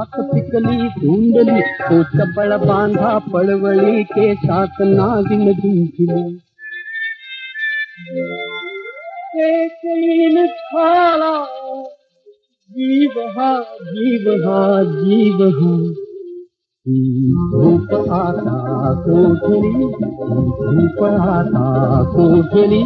आँख पिकली, ढूंढली तो चपड़ बांधा पड़वली के साथ नागिन दूसरी जीव हा जीव हा जीव हा। धूप आता कोठरी धूप आता कोठरी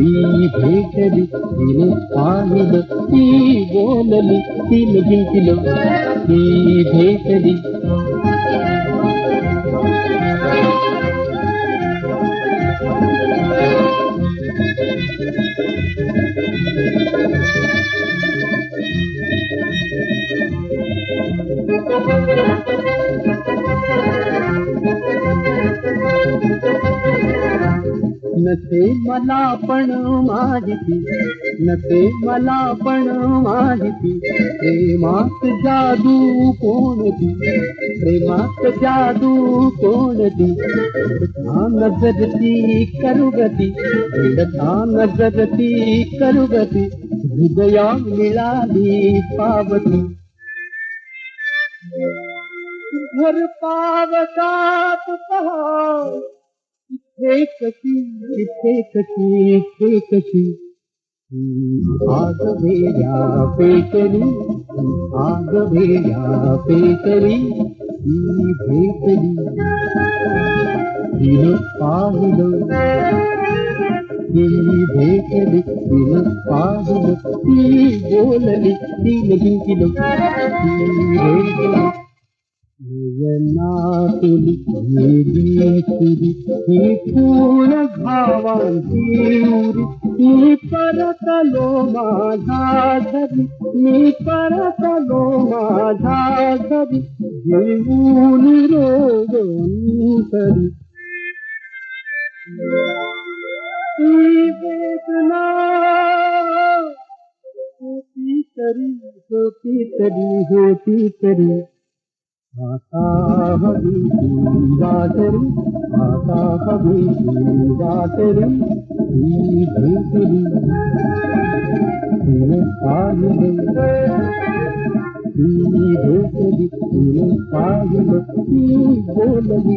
ಈ ಭೇಟಲಿ ನೀನು ಆಮಿದ ಈ ಗೋಲಲಿ ನಿನಗಿಂತಿಲು ಈ ಭೇಟಲಿ मला पण माहिती. प्रेमात जादू कोणती? प्रेमात जादू कोणती? हा नजरती करुगती. हा नजरती करुगती. हृदया मिळाली पावती. घर पावसात पहा इथे कशी इथे कशी इथे कशी आगभेया पेटली आग पेटली ही भेटली. तिनं पाहिलं ती भेटली तिनं पाहिलं ती बोलली तिनं जिंकलं ती भेटली. होती तरी होती तरी آسا حبيبي جاتر آسا حبيبي جاتر يي دل حبيبي ٿين آهيون آجي ڏينھن تي به ڏيڻ پاڻي ڏي ٿي ڪو نه ڏي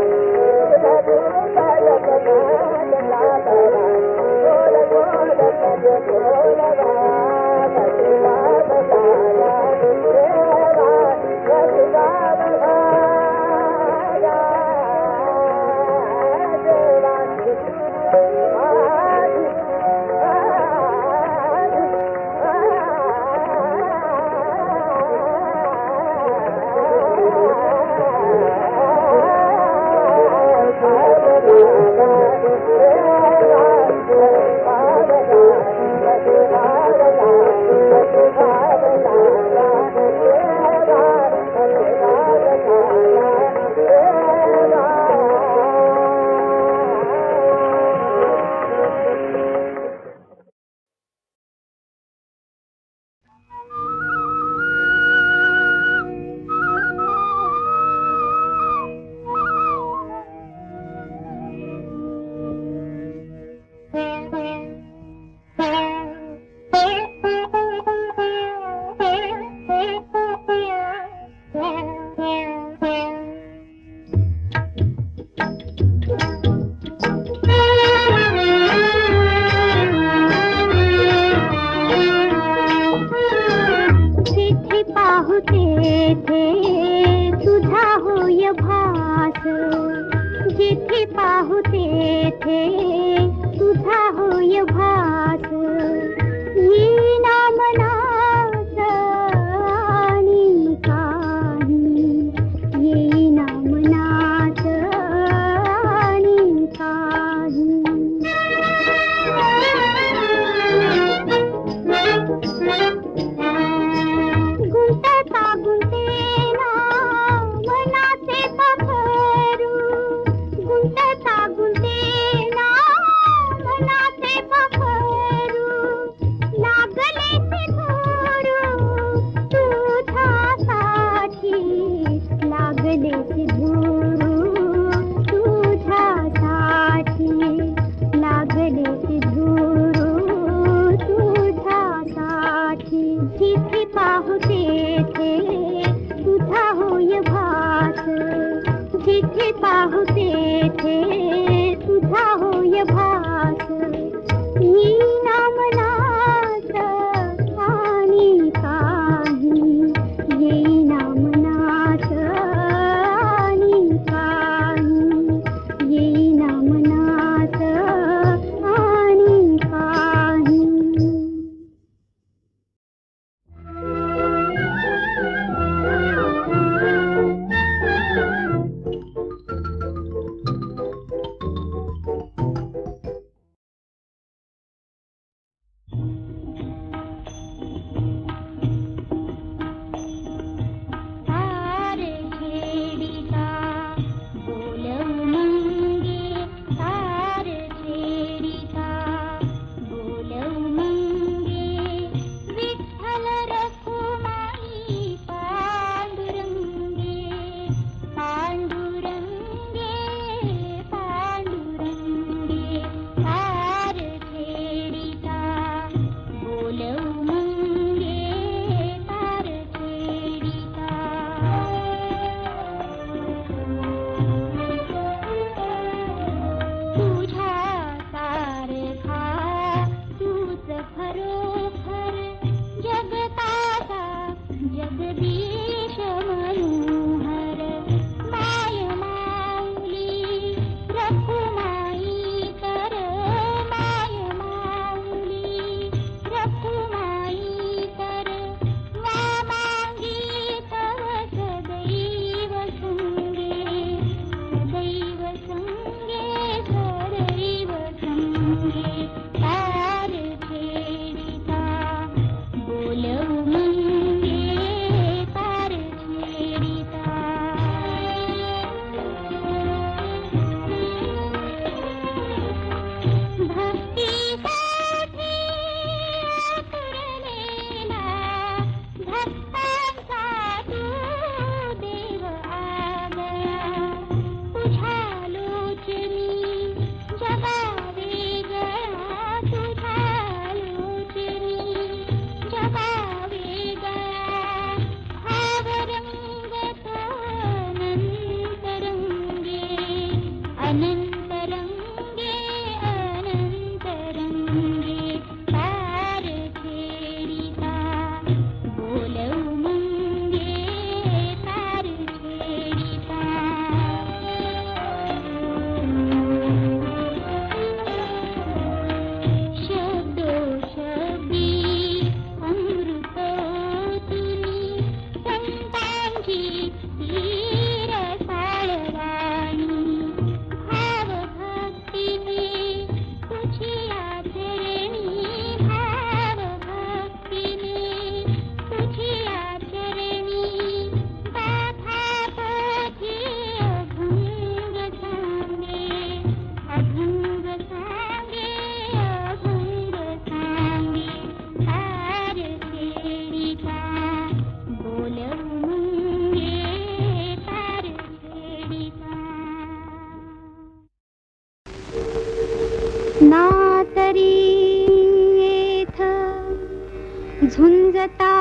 झुंजता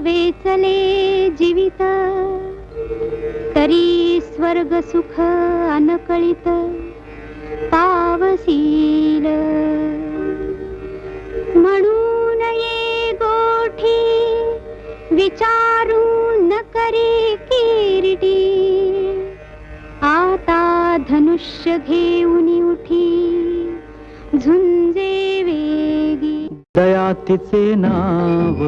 वेचले जीवित. तरी स्वर्ग सुख अनकळित. पावसील म्हणून ये गोठी विचारू न करे किरीटी. आता धनुष्य घेऊन उठी झुंजे तिचे नाव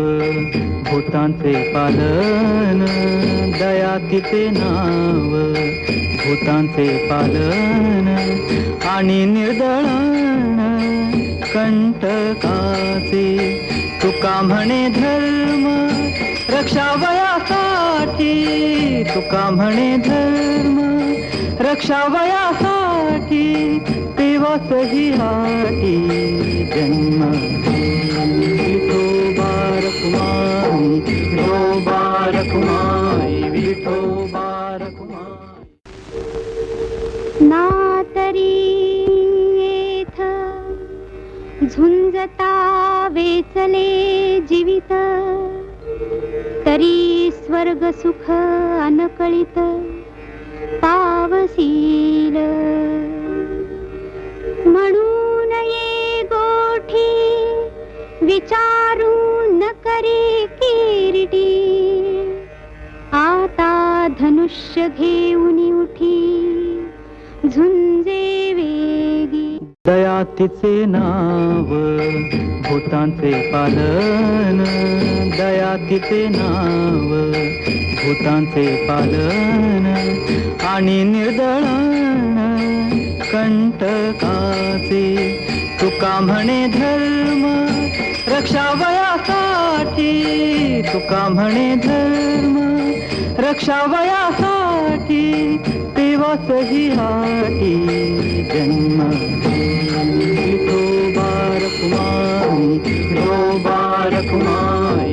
भूतांचे पालन दया तिचे नाव भूतांचे पालन आणि निर्दळण कंटकाचे. तुका म्हणे धर्म रक्षावयासाठी तुका म्हणे धर्म रक्षावयासाठी तेव्हाचही हाटी जन्म. विठोबा रखुमाई विठोबा रखुमाई विठोबा रखुमाई ना तरी येथ झुंजता वेचले जीवित तरी स्वर्ग सुख अनकळित. पावसील म्हणून ये गोठी विचारू न करे किरीटी आता धनुष्य घेऊन उठी झुंजे वेगी. दया तिचे नाव भूतांचे पालन दया तिचे नाव. भूतांचे पालन आणि निर्दळण कंटकाचे. तुका म्हणे धर्म रक्षावयासाठी तुका म्हणे धर्म रक्षावयासाठी तेव्हाचही हाटी जन्म ो बालकुमाय